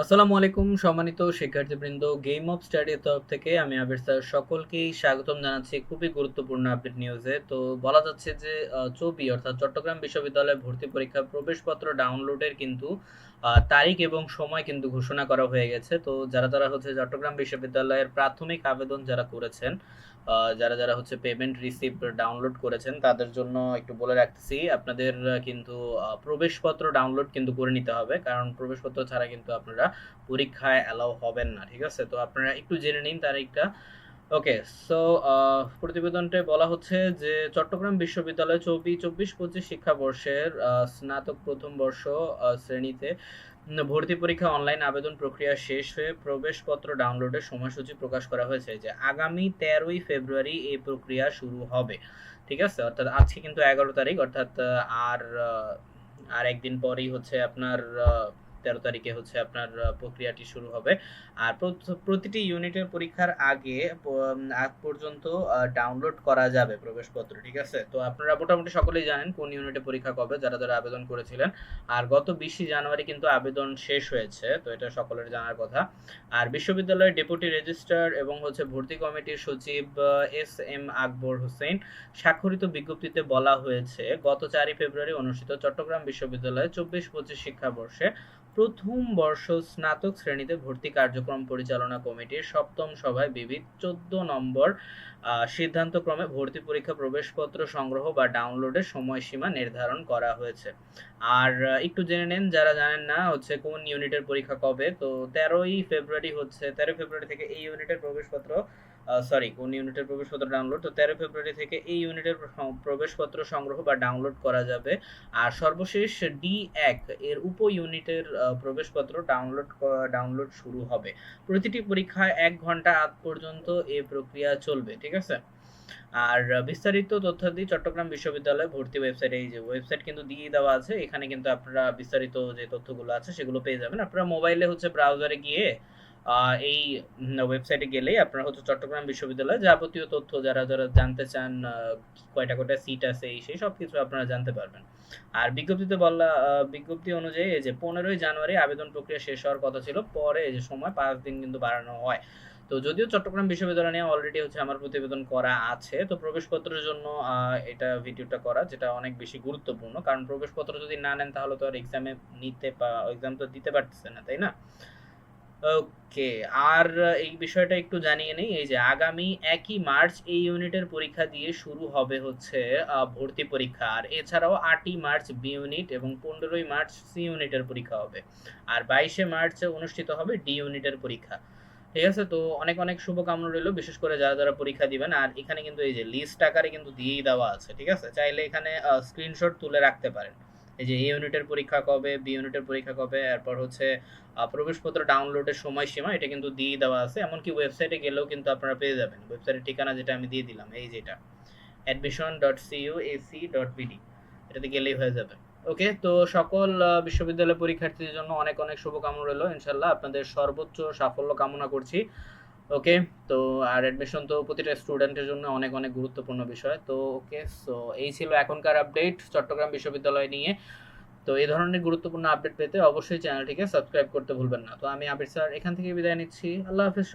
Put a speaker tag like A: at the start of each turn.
A: আসসালামু আলাইকুম, সম্মানিত শিক্ষার্থীবৃন্দ গেম অফ স্টাডির তরফ থেকে আমি আবির স্যার সকলকেই স্বাগতম জানাচ্ছি খুবই গুরুত্বপূর্ণ আপডেট নিউজে তো বলা যাচ্ছে যে চবি অর্থাৎ চট্টগ্রাম বিশ্ববিদ্যালয়ে ভর্তি পরীক্ষা প্রবেশপত্র ডাউনলোডের কিন্তু তারিখ এবং সময় কিন্তু ঘোষণা করা হয়ে গেছে। তো যারা যারা হচ্ছে চট্টগ্রাম বিশ্ববিদ্যালয়ের প্রাথমিক আবেদন যারা করেছেন যারা যারা হচ্ছে পেমেন্ট রিসিপ্ট ডাউনলোড করেছেন, তাদের জন্য একটু বলে রাখতেছি, আপনাদের কিন্তু প্রবেশপত্র ডাউনলোড কিন্তু করে নিতে হবে, কারণ প্রবেশপত্র ছাড়া কিন্তু আপনারা পরীক্ষায় অ্যালাউ হবেন না, ঠিক আছে? তো আপনারা একটু জেনে নিন তারিখটা। ওকে সো প্রতিবেদনটা বলা হচ্ছে যে চট্টগ্রাম বিশ্ববিদ্যালয় চব্বিশ চব্বিশ পঁচিশ শিক্ষাবর্ষের আহ, স্নাতক প্রথম বর্ষ আহ, শ্রেণীতে ভর্তি পরীক্ষা অনলাইন আবেদন প্রক্রিয়া শেষ হয়ে প্রবেশপত্র ডাউনলোডের সময়সূচি প্রকাশ করা হয়েছে যে আগামী তেরোই ফেব্রুয়ারি এই প্রক্রিয়া শুরু হবে। ঠিক আছে? অর্থাৎ আজকে কিন্তু এগারো তারিখ অর্থাৎ আর আর একদিন পরেই হচ্ছে আপনার তেরো তারিখে হচ্ছে আপনার প্রক্রিয়াটি শুরু হবে। আর প্রতিটি ইউনিটের পরীক্ষার আগে আগ পর্যন্ত ডাউনলোড করা যাবে প্রবেশপত্র, ঠিক আছে? তো আপনারা মোটামুটি সকলেই জানেন কোন ইউনিটে পরীক্ষা কবে, যারা যারা আবেদন করেছিলেন। আর গত বিশে জানুয়ারি কিন্তু আবেদন শেষ হয়েছে, তো এটা সকলের জানার কথা। আর বিশ্ববিদ্যালয়ের ডেপুটি রেজিস্ট্রার এবং হচ্ছে ভর্তি কমিটির সচিব এস এম আকবর হোসেন, স্বাক্ষরিত বিজ্ঞপ্তিতে বলা হয়েছে, গত চারই ফেব্রুয়ারি অনুষ্ঠিত চট্টগ্রাম বিশ্ববিদ্যালয়ে চব্বিশ পঁচিশ শিক্ষাবর্ষে প্রথম বর্ষ স্নাতক শ্রেণীতে ভর্তি কার্যক্রম পরিচালনা কমিটির সপ্তম সভায় বিবিধ চোদ্দ নম্বর সিদ্ধান্তক্রমে ভর্তি পরীক্ষা প্রবেশপত্র সংগ্রহ বা ডাউনলোডের সময়সীমা নির্ধারণ করা হয়েছে। আর একটু জেনে নেন যারা জানেন না হচ্ছে কোন ইউনিটের পরীক্ষা কবে, তো তেরোই ফেব্রুয়ারি হচ্ছে তেরো ফেব্রুয়ারি থেকে এই ইউনিটের প্রবেশপত্র সরি কোন ইউনিটের প্রবেশপত্র ডাউনলোড তো তেরো ফেব্রুয়ারি থেকে এই ইউনিটের প্রবেশপত্র সংগ্রহ বা ডাউনলোড করা যাবে। আর সর্বশেষ ডি এক, এর উপ ইউনিটের প্রবেশপত্র ডাউনলোড ডাউনলোড শুরু হবে। প্রতিটি পরীক্ষায় এক ঘণ্টা আগ পর্যন্ত এই প্রক্রিয়া চলবে, ঠিক আছে? আর বিস্তারিত তথ্যাদি চট্টগ্রাম বিশ্ববিদ্যালয় ভর্তি ওয়েবসাইট এই যে ওয়েবসাইট কিন্তু দিয়ে দেওয়া আছে। এখানে কিন্তু আপনারা বিস্তারিত যে তথ্যগুলো আছে সেগুলো পেয়ে যাবেন। আপনারা মোবাইলে হচ্ছে ব্রাউজারে গিয়ে এই ওয়েবসাইটে গেলেই আপনারা হচ্ছে চট্টগ্রাম বিশ্ববিদ্যালয়ে যাবতীয় তথ্য যারা যারা জানতে চান কয়টা কয়টা সিট আছে এই সেই সব কিছু আপনারা জানতে পারবেন। আর বিজ্ঞপ্তিতে বলা আহ, বিজ্ঞপ্তি অনুযায়ী এই যে পনেরোই জানুয়ারি আবেদন প্রক্রিয়া শেষ হওয়ার কথা ছিল পরে এই যে সময় পাঁচ দিন কিন্তু বাড়ানো হয়। তো যদিও চট্টগ্রাম বিশ্ববিদ্যালয় নিয়ে অলরেডি হচ্ছে আমার প্রতিবেদন করা আছে তো প্রবেশপত্রের জন্য এটা ভিডিওটা করা যেটা অনেক বেশি গুরুত্বপূর্ণ। কারণ প্রবেশপত্র যদি না নেন তাহলে তো আর এক্সামে নিতে এক্সাম তো দিতে পারতেছে না তাই না? ওকে, আর এই বিষয়টা একটু জানিয়ে নেই, এই যে আগামী একই মার্চ এই ইউনিটের পরীক্ষা দিয়ে শুরু হবে হচ্ছে ভর্তি পরীক্ষা, আর এছাড়াও আটই মার্চ বি ইউনিট এবং পনেরোই মার্চ সি ইউনিটের পরীক্ষা হবে, আর বাইশে মার্চ অনুষ্ঠিত হবে ডি ইউনিটের পরীক্ষা, ঠিক আছে? তো অনেক অনেক শুভকামনা রইল, বিশেষ করে যারা যারা পরীক্ষা দিবেন, আর এখানে কিন্তু এই যে লিস্ট আকারে কিন্তু দিয়েই দেওয়া আছে, ঠিক আছে? চাইলে এখানে স্ক্রিনশট তুলে রাখতে পারেন। এই যে এ ইউনিটের পরীক্ষা কবে বি ইউনিটের পরীক্ষা কবে, এরপর হচ্ছে প্রবেশপত্র ডাউনলোডের সময়সীমা, এটা কিন্তু দিয়ে দেওয়া আছে। এমনকি ওয়েবসাইটে গেলেও কিন্তু আপনারা পেয়ে যাবেন। ওয়েবসাইটের ঠিকানা যেটা আমি দিয়ে দিলাম, এই যেটা। Admission dot CU AC dot BD এটাতে গেলেই হয়ে যাবে। ওকে তো সকল বিশ্ববিদ্যালয় পরীক্ষার্থীদের জন্য অনেক অনেক শুভকামনা রইল। ইনশাল্লাহ আপনাদের সর্বোচ্চ সাফল্য কামনা করছি। ওকে তো আর অ্যাডমিশন তো প্রতিটা স্টুডেন্টের জন্য অনেক অনেক গুরুত্বপূর্ণ বিষয়। তো ওকে সো এই ছিল এখনকার আপডেট চট্টগ্রাম বিশ্ববিদ্যালয় নিয়ে। তো এই ধরনের গুরুত্বপূর্ণ আপডেট পেতে অবশ্যই চ্যানেলটিকে সাবস্ক্রাইব করতে ভুলবেন না। তো আমি আবির স্যার এখান থেকে বিদায় নিচ্ছি। আল্লাহ হাফিজ।